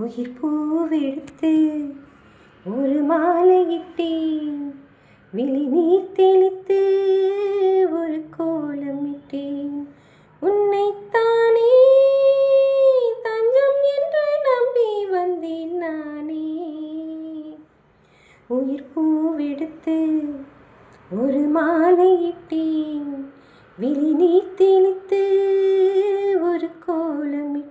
உயிர் பூவெடுத்து ஒரு மாலையிட்டேன். விழி நீர் தெளித்து ஒரு கோலம் கோலமிட்டேன் உன்னைத்தானே தஞ்சம் என்று நம்பி வந்தேன் நானே. உயிர் பூவெடுத்து ஒரு மாலையிட்டேன். விழி நீர் தெளித்து ஒரு கோலமிட்டேன்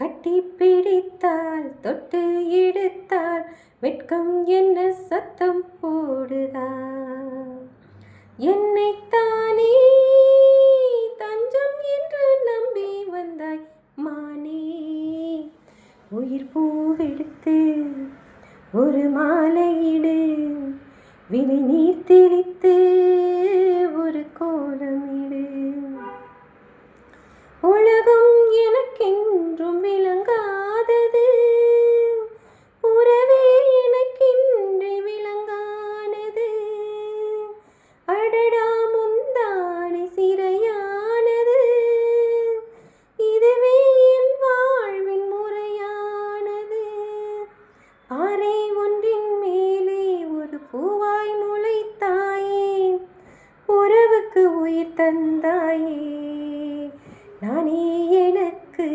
கட்டி பிடித்தால் தொட்டு எடுத்தால் வெட்கம் என்ன சத்தம் போடுதா? என்னைத்தானே தஞ்சம் என்று நம்பி வந்தாய் மானே. உயிர் பூவெடுத்து ஒரு மாலையிடு விழி நீர் தெளித்து உயிர் தந்தாயே. நானே எனக்கு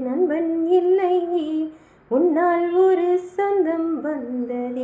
நண்பன் இல்லை. உன்னால் ஒரு சொந்தம் வந்ததே.